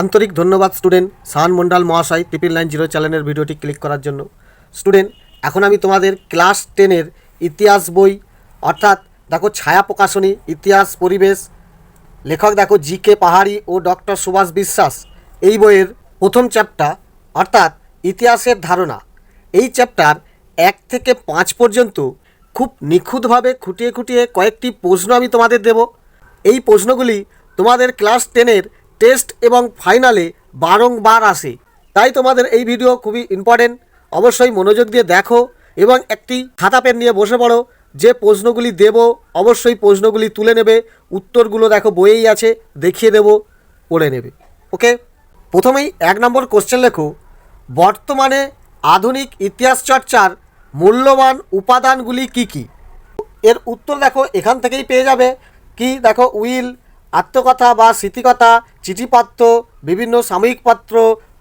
আন্তরিক ধন্যবাদ স্টুডেন্ট সাহান মন্ডল মহাশয় ট্রিপল নাইন জিরো চ্যানেলের ভিডিওটি ক্লিক করার জন্য। স্টুডেন্ট, এখন আমি তোমাদের ক্লাস টেনের ইতিহাস বই, অর্থাৎ দেখো ছায়া প্রকাশনী, ইতিহাস, পরিবেশ, লেখক দেখো জি কে পাহাড়ি ও ডক্টর সুভাষ বিশ্বাস, এই বইয়ের প্রথম চ্যাপ্টার, অর্থাৎ ইতিহাসের ধারণা। এই চ্যাপ্টার এক থেকে পাঁচ পর্যন্ত খুব নিখুঁতভাবে খুঁটিয়ে খুঁটিয়ে কয়েকটি প্রশ্ন আমি তোমাদের দেব। এই প্রশ্নগুলি তোমাদের ক্লাস টেনের টেস্ট এবং ফাইনালে বারংবার আসে। তাই তোমাদের এই ভিডিও খুবই ইম্পর্টেন্ট অবশ্যই মনোযোগ দিয়ে দেখো এবং একটি খাতা পেন নিয়ে বসে পড়ো। যে প্রশ্নগুলি দেব, অবশ্যই প্রশ্নগুলি তুলে নেবে। উত্তরগুলো দেখো বইয়েই আছে, দেখিয়ে দেব, পড়ে নেবে। ওকে? প্রথমেই এক নম্বর কোশ্চেন লেখো। বর্তমানে আধুনিক ইতিহাস চর্চার মূল্যবান উপাদানগুলি কি কি? এর উত্তর দেখো এখান থেকেই পেয়ে যাবে। কি? দেখো উইল আত্মকথা বা স্মৃতিকথা, চিঠিপত্র, বিভিন্ন সাময়িক পত্র,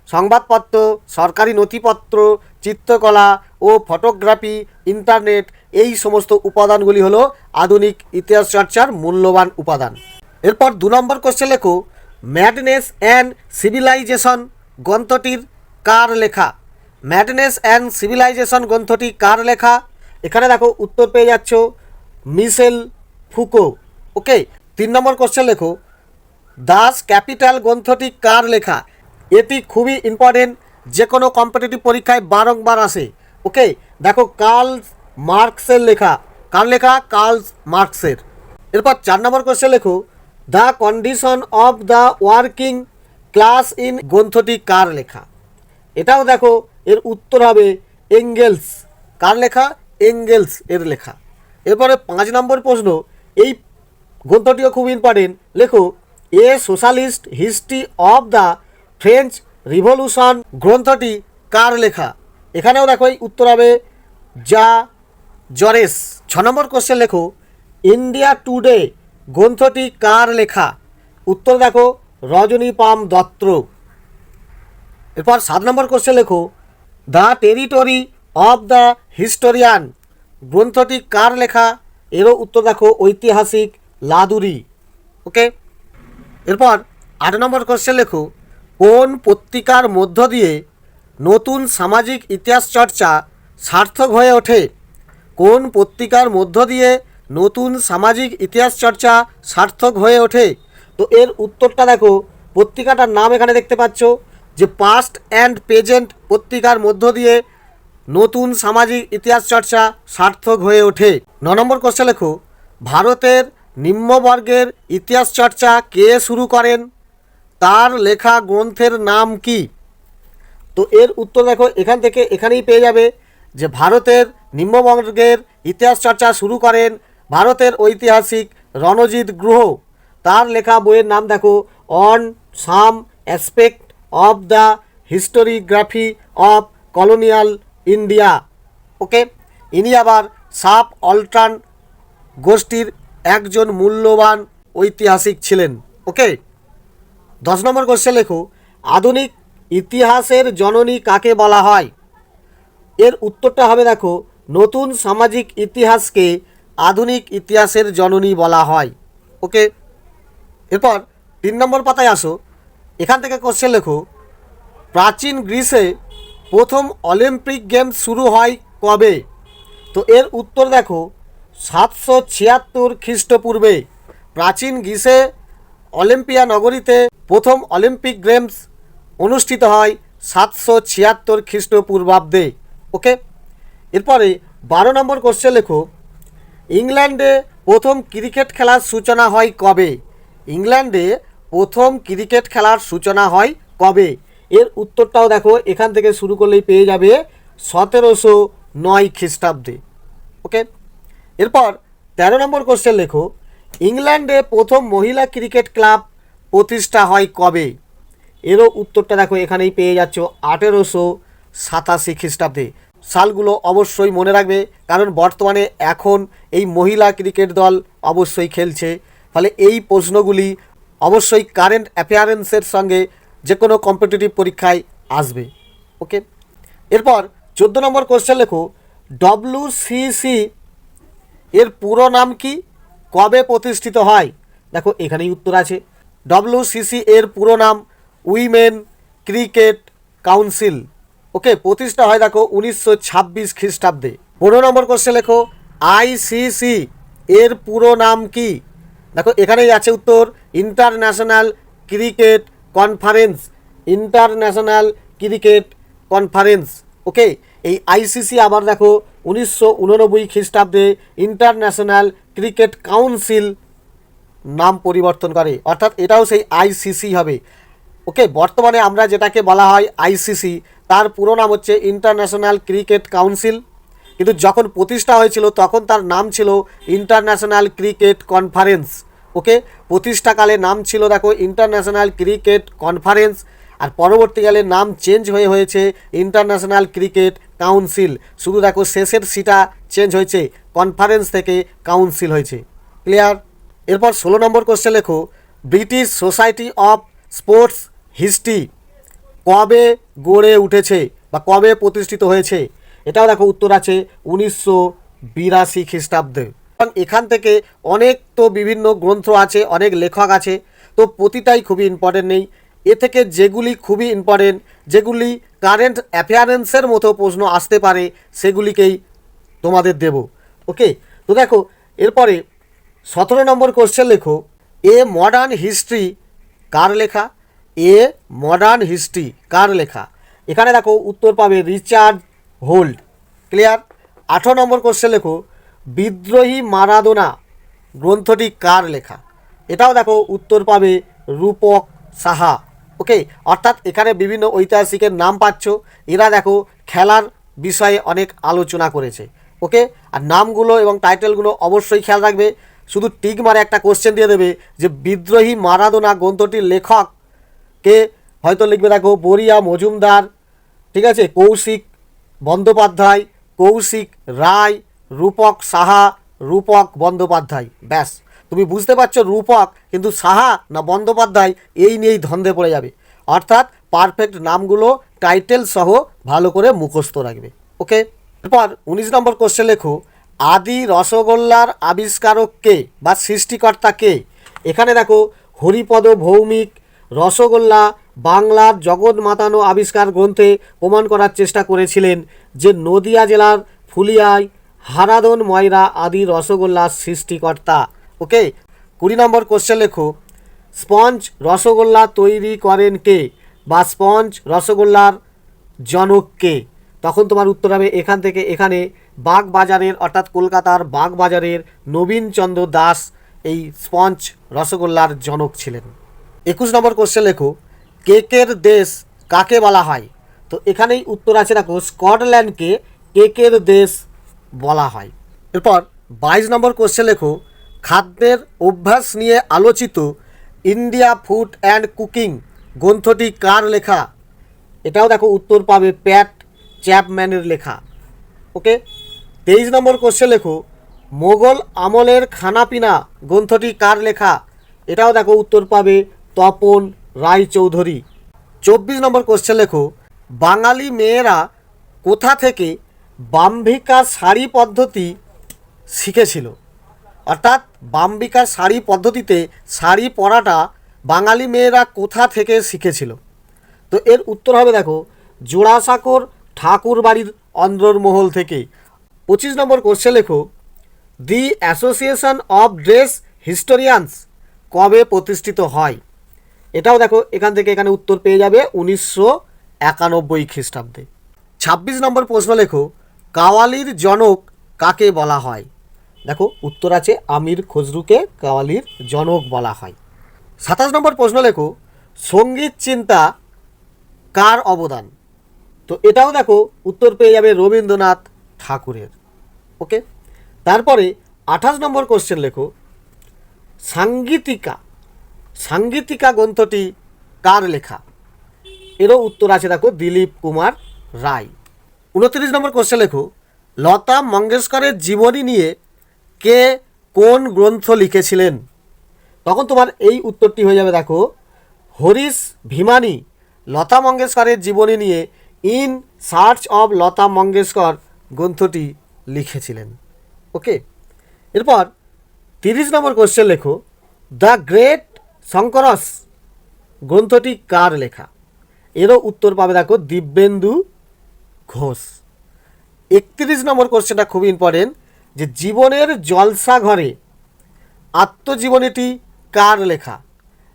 সংবাদপত্র, সরকারি নথিপত্র, চিত্রকলা ও ফটোগ্রাফি, ইন্টারনেট, এই সমস্ত উপাদানগুলি হলো আধুনিক ইতিহাস চর্চার মূল্যবান উপাদান। এরপর দু নম্বর কোশ্চেন লেখো ম্যাডনেস অ্যান্ড সিভিলাইজেশন গ্রন্থটির কার লেখা? ম্যাডনেস অ্যান্ড সিভিলাইজেশন গ্রন্থটি কার লেখা? এখানে দেখো উত্তর পেয়ে যাচ্ছ, মিশেল ফুকো। ওকে তিন নম্বর কোশ্চেন লেখো। দাস ক্যাপিটাল গ্রন্থটি কার লেখা? এটি খুবই ইম্পর্টেন্ট যে কোনো কম্পিটিটিভ পরীক্ষায় বারংবার আসে। ওকে দেখো কার্ল মার্কসের লেখা। কার লেখা? কার্ল মার্কসের এরপর চার নম্বর কোশ্চেন লেখো। The condition of the working class in গ্রন্থটি কার লেখা? এটাও দেখো, এর উত্তর হবে এঙ্গেলস কার লেখা? এঙ্গেলস এর লেখা। এরপরে পাঁচ নম্বর প্রশ্ন, এই গ্রন্থটিও খুব ইম্পর্টেন্ট লেখো, a socialist history of the French revolution. গ্রন্থটি কার লেখা? এখানেও দেখো উত্তর হবে যা জরেস। ছ নম্বর কোশ্চেন লেখো, ইন্ডিয়া টুডে গ্রন্থটি কার লেখা? উত্তর দেখো রজনী পাম দত্ত। এরপর সাত নম্বর কোশ্চেন লেখো, the territory of the historian. গ্রন্থটি কার লেখা? এরও উত্তর দেখো, ঐতিহাসিক লাদুরি ওকে এরপর আট নম্বর কোশ্চেন লেখো, কোন পত্রিকার মধ্য দিয়ে নতুন সামাজিক ইতিহাস চর্চা সার্থক হয়ে ওঠে? কোন পত্রিকার মধ্য দিয়ে নতুন সামাজিক ইতিহাস চর্চা সার্থক হয়ে ওঠে? তো এর উত্তরটা দেখো, পত্রিকাটার নাম এখানে দেখতে পাচ্ছ, যে পাস্ট অ্যান্ড প্রেজেন্ট পত্রিকার মধ্য দিয়ে নতুন সামাজিক ইতিহাস চর্চা সার্থক হয়ে ওঠে। ন নম্বর কোশ্চেন লেখো, ভারতের নিম্নবর্গের ইতিহাস চর্চা কে শুরু করেন? তার লেখা গ্রন্থের নাম কি? তো এর উত্তর দেখো, এখান থেকে এখানেই পেয়ে যাবে যে ভারতের নিম্নবর্গের ইতিহাস চর্চা শুরু করেন ভারতের ঐতিহাসিক রণজিৎ গ্রহ তার লেখা বইয়ের নাম দেখো, on some aspect of the historiography of colonial India. Okay? ইনি আবার সাপ অল্ট্রান গোষ্ঠীর একজন মূল্যবান ঐতিহাসিক ছিলেন। ওকে? দশ নম্বর কোশ্চেন লেখো। আধুনিক ইতিহাসের জননী কাকে বলা হয়? এর উত্তরটা হবে দেখো, নতুন সামাজিক ইতিহাসকে আধুনিক ইতিহাসের জননী বলা হয়। ওকে? এরপর তিন নম্বর পাতায় আসো। এখান থেকে কোশ্চেন লেখো, প্রাচীন গ্রিসে প্রথম অলিম্পিক গেমস শুরু হয় কবে? তো এর উত্তর দেখো সাতশো ছিয়াত্তর খ্রিস্টপূর্বে প্রাচীন গ্রিসে অলিম্পিয়া নগরীতে প্রথম অলিম্পিক গেমস অনুষ্ঠিত হয় সাতশো ছিয়াত্তর খ্রিস্টপূর্বাব্দে। ওকে এরপরে বারো নম্বর কোশ্চেন লেখো, ইংল্যান্ডে প্রথম ক্রিকেট খেলার সূচনা হয় কবে? ইংল্যান্ডে প্রথম ক্রিকেট খেলার সূচনা হয় কবে? এর উত্তরটাও দেখো, এখান থেকে শুরু করলেই পেয়ে যাবে সতেরোশো নয় খ্রিস্টাব্দে। ওকে এরপর তেরো নম্বর কোশ্চেন লেখো, ইংল্যান্ডে প্রথম মহিলা ক্রিকেট ক্লাব প্রতিষ্ঠা হয় কবে? এরও উত্তরটা দেখো, এখানেই পেয়ে যাচ্ছ আঠেরোশো সাতাশি খ্রিস্টাব্দে। সালগুলো অবশ্যই মনে রাখবে, কারণ বর্তমানে এখন এই মহিলা ক্রিকেট দল অবশ্যই খেলছে। ফলে এই প্রশ্নগুলি অবশ্যই কারেন্ট অ্যাপিয়ারেন্সের সঙ্গে যে কোনো কম্পিটিটিভ পরীক্ষায় আসবে। ওকে এরপর চোদ্দ নম্বর কোশ্চেন লেখো ডব্লিউসিসি এর পুরো নাম কি? কবে প্রতিষ্ঠিত হয়? দেখো, এখানেই উত্তর আছে। ডব্লিউসিসি এর পুরো নাম উইমেন ক্রিকেট কাউন্সিল। ওকে, প্রতিষ্ঠা হয়, দেখো, উনিশশো ছাব্বিশ খ্রিস্টাব্দে। পনেরো নম্বর কোশ্চেন লেখো। আইসিসি এর পুরো নাম কি? দেখো, এখানেই আছে উত্তর। International cricket conference international cricket conference okay, এই আইসিসি আবার দেখো উনিশশো উননব্বই খ্রিস্টাব্দে ইন্টারন্যাশনাল ক্রিকেট কাউন্সিল নাম পরিবর্তন করে। অর্থাৎ এটাও সেই আইসিসি হবে। ওকে, বর্তমানে আমরা যেটাকে বলা হয় আইসিসি তার পুরো নাম হচ্ছে ইন্টারন্যাশনাল ক্রিকেট কাউন্সিল। কিন্তু যখন প্রতিষ্ঠা হয়েছিল, তখন তার নাম ছিল ইন্টারন্যাশনাল ক্রিকেট কনফারেন্স। ওকে, প্রতিষ্ঠাকালে নাম ছিল, দেখো, ইন্টারন্যাশনাল ক্রিকেট কনফারেন্স। আর পরবর্তীকালে নাম চেঞ্জ হয়ে হয়েছে ইন্টারন্যাশনাল ক্রিকেট কাউন্সিল। শুধু দেখো শেষের সিটা চেঞ্জ হয়েছে, কনফারেন্স থেকে কাউন্সিল হয়েছে। ক্লিয়ার? এরপর ষোলো নম্বর কোশ্চেন লেখো, British society of sports history কবে গড়ে উঠেছে বা কবে প্রতিষ্ঠিত হয়েছে? এটাও দেখো উত্তর আছে উনিশশো বিরাশি খ্রিস্টাব্দে। কারণ এখান থেকে অনেক তো বিভিন্ন গ্রন্থ আছে, অনেক লেখক আছে, তো প্রতিটাই খুবই ইম্পর্টেন্ট নেই। এ থেকে যেগুলি খুবই ইম্পর্টেন্ট যেগুলি কারেন্ট অ্যাফেয়ারেন্সের মতো প্রশ্ন আসতে পারে, সেগুলিকেই তোমাদের দেব। ওকে তো দেখো, এরপরে সতেরো নম্বর কোশ্চেন লেখো। এ মডার্ন হিস্ট্রি কার লেখা? এ মডার্ন হিস্ট্রি কার লেখা? এখানে দেখো উত্তর পাবে রিচার্ড হোল্ড। ক্লিয়ার আঠারো নম্বর কোশ্চেন লেখো। বিদ্রোহী মারাদোনা গ্রন্থটি কার লেখা? এটাও দেখো উত্তর পাবে রূপক সাহা। ওকে অর্থাৎ এখানে বিভিন্ন ঐতিহাসিকের নাম পাচ্ছ। এরা দেখো খেলার বিষয়ে অনেক আলোচনা করেছে। ওকে আর নামগুলো এবং টাইটেলগুলো অবশ্যই খেয়াল রাখবে। শুধু টিক মারে একটা কোশ্চেন দিয়ে দেবে যে, বিদ্রোহী মারাদোনা গ্রন্থটির লেখক কে? হয়তো লিখবে দেখো বরিয়া মজুমদার, ঠিক আছে? কৌশিক বন্দ্যোপাধ্যায়, কৌশিক রায়, রূপক সাহা, রূপক বন্দ্যোপাধ্যায়। ব্যাস। তুমি বুঝতে পারছ রূপক, কিন্তু সাহা না বন্দ্যোপাধ্যায় এই নিয়েই ধন্দে পড়ে যাবে। অর্থাৎ পারফেক্ট নামগুলো টাইটেল সহ ভালো করে মুখস্থ রাখবে। ওকে এরপর উনিশ নম্বর কোশ্চেন লেখো, আদি রসগোল্লার আবিষ্কারক কে বা সৃষ্টিকর্তা কে? এখানে দেখো, হরিপদ ভৌমিক, রসগোল্লা বাংলার জগৎ মাতানো আবিষ্কার গ্রন্থে প্রমাণ করার চেষ্টা করেছিলেন যে নদিয়া জেলার ফুলিয়ায় হারাদন ময়রা আদি রসগোল্লার সৃষ্টিকর্তা। ওকে? কুড়ি নম্বর কোশ্চেন লেখো। স্পঞ্জ রসগোল্লা তৈরি করেন কে? বা স্পঞ্জ রসগোল্লার জনক কে? তখন তোমার উত্তর হবে এখান থেকে এখানে বাগবাজারের, অর্থাৎ কলকাতার বাগবাজারের নবীনচন্দ্র দাস এই স্পঞ্জ রসগোল্লার জনক ছিলেন। একুশ নম্বর কোশ্চেন লেখো। কেকের দেশ কাকে বলা হয়? তো এখানেই উত্তর আছে, দেখো, স্কটল্যান্ডকে কেকের দেশ বলা হয়। এরপর বাইশ নম্বর কোশ্চেন লেখো। খাদ্যের অভ্যাস নিয়ে আলোচিত ইন্ডিয়া ফুড অ্যান্ড কুকিং গ্রন্থটি কার লেখা? এটাও দেখো উত্তর পাবে প্যাট চ্যাপম্যানের লেখা। ওকে? তেইশ নম্বর কোশ্চেন লেখো, মোগল আমলের খানাপিনা গ্রন্থটি কার লেখা? এটাও দেখো উত্তর পাবে তপন রায়চৌধুরী। চব্বিশ নম্বর কোশ্চেন লেখো, বাঙালি মেয়েরা কোথা থেকে বাম্ভিকা শাড়ি পদ্ধতি শিখেছিল? অর্থাৎ বাম্বিকা শাড়ি পদ্ধতিতে শাড়ি পরাটা বাঙালি মেয়েরা কোথা থেকে শিখেছিল? তো এর উত্তর হবে দেখো, জোড়াসাঁকোর ঠাকুর বাড়ির অন্দরমহল থেকে। পঁচিশ নম্বর কোশ্চেন লেখো, the association of dress historians কবে প্রতিষ্ঠিত হয়? এটাও দেখো, এখান থেকে এখানে উত্তর পেয়ে যাবে উনিশশো একানব্বই খ্রিস্টাব্দে। ছাব্বিশ নম্বর প্রশ্ন লেখো, কাওয়ালির জনক কাকে বলা হয়? দেখো, উত্তর আছে আমির খসরুকে কাওয়ালির জনক বলা হয়। সাতাশ নম্বর প্রশ্ন লেখো, সংগীত চিন্তা কার অবদান? তো এটাও দেখো, উত্তর পেয়ে যাবে রবীন্দ্রনাথ ঠাকুরের। ওকে? তারপরে আঠাশ নম্বর কোশ্চেন লেখো সাঙ্গীতিকা সাঙ্গীতিকা গ্রন্থটি কার লেখা? এরও উত্তর আছে দেখো, দিলীপ কুমার রায়। উনত্রিশ নম্বর কোশ্চেন লেখো, লতা মঙ্গেশকরের জীবনী নিয়ে কে কোন গ্রন্থ লিখেছিলেন? তখন তোমার এই উত্তরটি হয়ে যাবে, দেখো, হরিশ ভীমানি লতা মঙ্গেশকরের জীবনী নিয়ে in search of Lata Mangeshkar গ্রন্থটি লিখেছিলেন। ওকে? এরপর তিরিশ নম্বর কোশ্চেন লেখো, দ্য গ্রেট শঙ্করস গ্রন্থটি কার লেখা? এরও উত্তর পাবে, দেখো, দিব্যেন্দু ঘোষ। একত্রিশ নম্বর কোশ্চেনটা খুবই ইম্পর্টেন্ট যে জীবনের জলসা ঘরে আত্মজীবনীটি কার লেখা?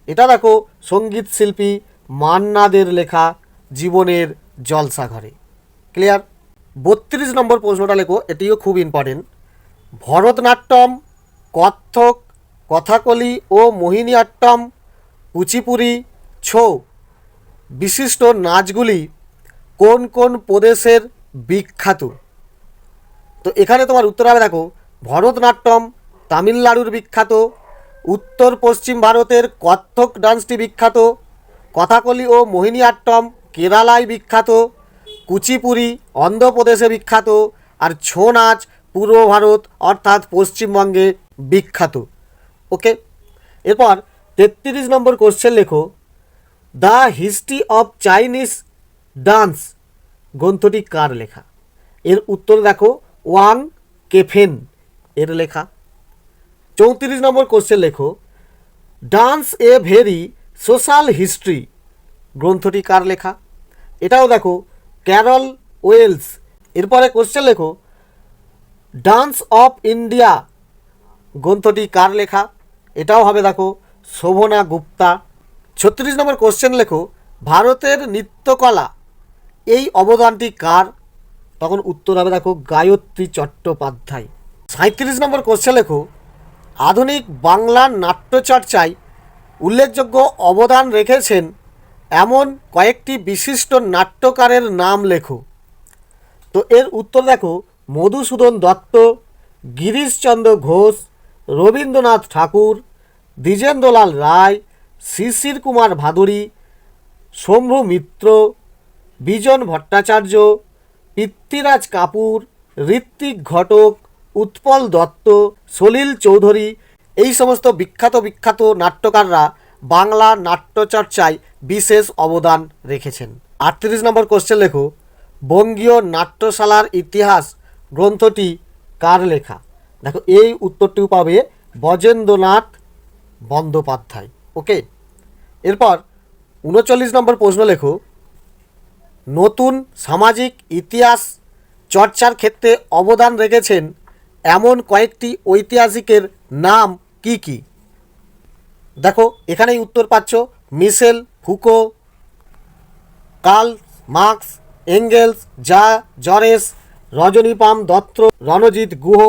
এটা দেখো সংগীত শিল্পী মান্নাদের লেখা জীবনের জলসা ঘরে। ক্লিয়ার বত্রিশ নম্বর প্রশ্নটা লেখো, এটিও খুব ইম্পর্টেন্ট ভরতনাট্যম, কত্থক, কথাকলি ও মোহিনীআট্টম কুচিপুরি ছৌ। বিশিষ্ট নাচগুলি কোন কোন প্রদেশের বিখ্যাত? তো এখানে তোমার উত্তর হবে, দেখো, ভরতনাট্যম, তামিলনাড়ুর বিখ্যাত, উত্তর পশ্চিম ভারতের কত্থক ডান্সটি বিখ্যাত, কথাকলি ও মোহিনীআট্টম কেরালায় বিখ্যাত কুচিপুরি অন্ধ্রপ্রদেশে বিখ্যাত, আর ছৌ নাচ পূর্ব ভারত, অর্থাৎ পশ্চিমবঙ্গে বিখ্যাত। ওকে? এরপর তেত্রিশ নম্বর কোশ্চেন লেখো। The history of Chinese dance, গ্রন্থটি কার লেখা? এর উত্তর দেখো ওয়াং কেফেন এর লেখা। চৌত্রিশ নম্বর কোশ্চেন লেখো, dance a very social history গ্রন্থটি কার লেখা? এটাও দেখো, ক্যারল ওয়েলস। এরপরে কোশ্চেন লেখো, ডান্স অফ ইন্ডিয়া গ্রন্থটি কার লেখা? এটাও হবে দেখো, শোভনা গুপ্তা। ছত্রিশ নম্বর কোশ্চেন লেখো, ভারতের নৃত্যকলা এই অবদানটি কার? তখন উত্তর হবে দেখো গায়ত্রী চট্টোপাধ্যায়। সাঁত্রিশ নম্বর কোশ্চেন লেখো, আধুনিক বাংলা নাট্যচর্চায় উল্লেখযোগ্য অবদান রেখেছেন এমন কয়েকটি বিশিষ্ট নাট্যকারের নাম লেখো। তো এর উত্তর দেখো, মধুসূদন দত্ত, গিরিশচন্দ্র ঘোষ, রবীন্দ্রনাথ ঠাকুর, দ্বিজেন্দ্রলাল রায়, শিশির কুমার ভাদুরী, শম্ভু মিত্র, বিজন ভট্টাচার্য পৃথ্বীরাজ কাপুর ঋত্বিক ঘটক, উৎপল দত্ত, সলিল চৌধুরী এই সমস্ত বিখ্যাত বিখ্যাত নাট্যকাররা বাংলা নাট্যচর্চায় বিশেষ অবদান রেখেছেন। আটত্রিশ নম্বর কোশ্চেন লেখো। বঙ্গীয় নাট্যশালার ইতিহাস গ্রন্থটি কার লেখা? দেখো, এই উত্তরটিও পাবে বজেন্দ্রনাথ বন্দ্যোপাধ্যায়। ওকে এরপর উনচল্লিশ নম্বর প্রশ্ন লেখো। নতুন সামাজিক ইতিহাস চর্চার ক্ষেত্রে অবদান রেখেছেন এমন কয়েকটি ঐতিহাসিকের নাম কি কি? দেখো, এখানেই উত্তর পাচ্ছ। Michel, Foucault, Karl Marx, Engels, Jean, Jaures, Rajani Palme Dutta, Ranjit Guha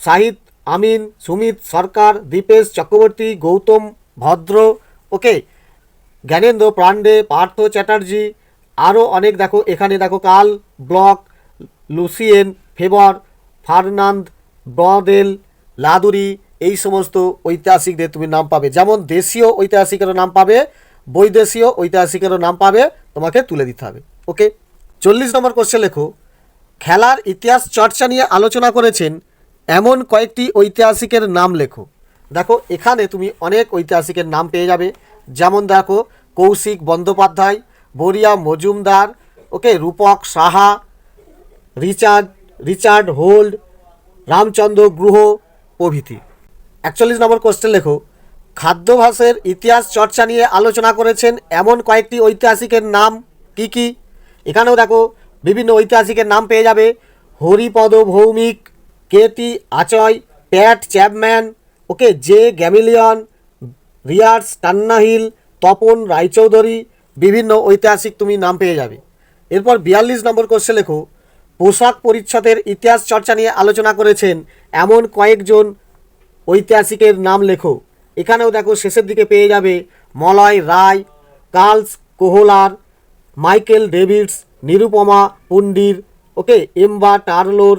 সাহিদ আমিন, সুমিত সরকার, দীপেশ চক্রবর্তী, গৌতম ভদ্র। ওকে, জ্ঞানেন্দ্র পাণ্ডে, পার্থ চ্যাটার্জি আরও অনেক দেখো, এখানে দেখো কাল, ব্লক, লুসিয়েন, ফেবর, ফার্নান্দ, ব্রদেল, লাদুরি, এই সমস্ত ঐতিহাসিকদের তুমি নাম পাবে। যেমন দেশীয় ঐতিহাসিকেরও নাম পাবে, বৈদেশীয় ঐতিহাসিকেরও নাম পাবে, তোমাকে তুলে দিতে হবে। ওকে চল্লিশ নম্বর কোশ্চেন লেখো। খেলার ইতিহাস চর্চা নিয়ে আলোচনা করেছেন, এমন কয়েকটি ঐতিহাসিকের নাম লেখো। দেখো, এখানে তুমি অনেক ঐতিহাসিকের নাম পেয়ে যাবে। যেমন দেখো, Kaushik Bandyopadhyay Boria Majumdar, okay Rupak Saha, Richard Richard Holt, Ramachandra Guha প্রভৃতি। একচল্লিশ নম্বর কোশ্চেন লেখো। খাদ্যাভাসের ইতিহাস চর্চা নিয়ে আলোচনা করেছেন এমন কয়েকটি ঐতিহাসিকের নাম কি কি? এখানেও দেখো, বিভিন্ন ঐতিহাসিকের নাম পেয়ে যাবে। Haripada Bhowmik KT Achaya, Pat Chapman, okay J Gamillion, Reay Tannahill, Tapan Raychaudhuri বিভিন্ন ঐতিহাসিক তুমি নাম পেয়ে যাবে। এরপর বিয়াল্লিশ নম্বর কোশ্চেন লেখো, পোশাক পরিচ্ছদের ইতিহাস চর্চা নিয়ে আলোচনা করেছেন এমন কয়েকজন ঐতিহাসিকের নাম লেখো। এখানেও দেখো শেষের দিকে পেয়ে যাবে Malay Roy Carls Kohler, Michael Davids, Nirupama Pandir okay, Emma টার্লোর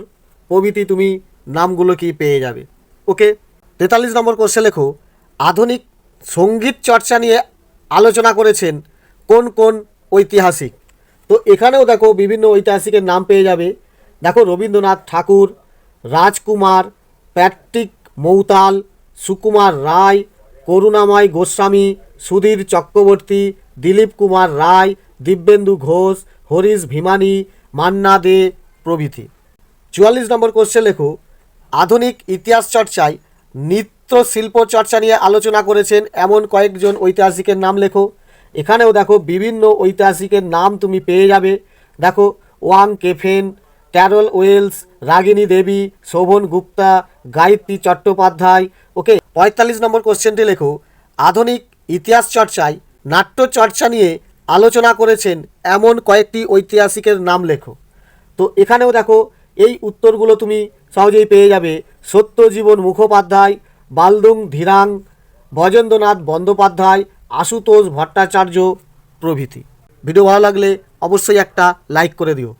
প্রভৃতি তুমি নামগুলো কি পেয়ে যাবে। ওকে, তেতাল্লিশ নম্বর কোশ্চেন লেখো, আধুনিক সংগীত চর্চা নিয়ে আলোচনা করেছেন কোন কোন ঐতিহাসিক? তো এখানেও দেখো বিভিন্ন ঐতিহাসিকের নাম পেয়ে যাবে। দেখো রবীন্দ্রনাথ ঠাকুর, রাজকুমার, প্যাট্রিক মৌতাল, সুকুমার রায়, করুণাময় গোস্বামী, সুধীর চক্রবর্তী, দিলীপ কুমার রায়, দিব্যেন্দু ঘোষ, হরিশ ভিমানি, মান্না দে প্রভৃতি। চুয়াল্লিশ নম্বর কোশ্চেন লেখো, আধুনিক ইতিহাস চর্চায় নৃত্য শিল্প চর্চা নিয়ে আলোচনা করেছেন এমন কয়েকজন ঐতিহাসিকের নাম লেখো। এখানেও দেখো বিভিন্ন ঐতিহাসিকের নাম তুমি পেয়ে যাবে। দেখো, Wang, Kefen, Tarrel, Wells, Ragini Devi, Shovan Gupta, Gayatri Chattopadhyay. Okay, পঁয়তাল্লিশ নম্বর কোশ্চেনটি লেখো। আধুনিক ইতিহাস চর্চায় নাট্য চর্চা নিয়ে আলোচনা করেছেন এমন কয়েকটি ঐতিহাসিকের নাম লেখো। তো এখানেও দেখো, এই উত্তরগুলো তুমি সহজেই পেয়ে যাবে। সত্যজীবন মুখোপাধ্যায়, বালদুং ধীরাং, বজেন্দ্রনাথ বন্দ্যোপাধ্যায় আশুতোষ ভট্টাচার্য প্রভৃতি। ভিডিও ভালো লাগলে অবশ্যই একটা লাইক করে দিও।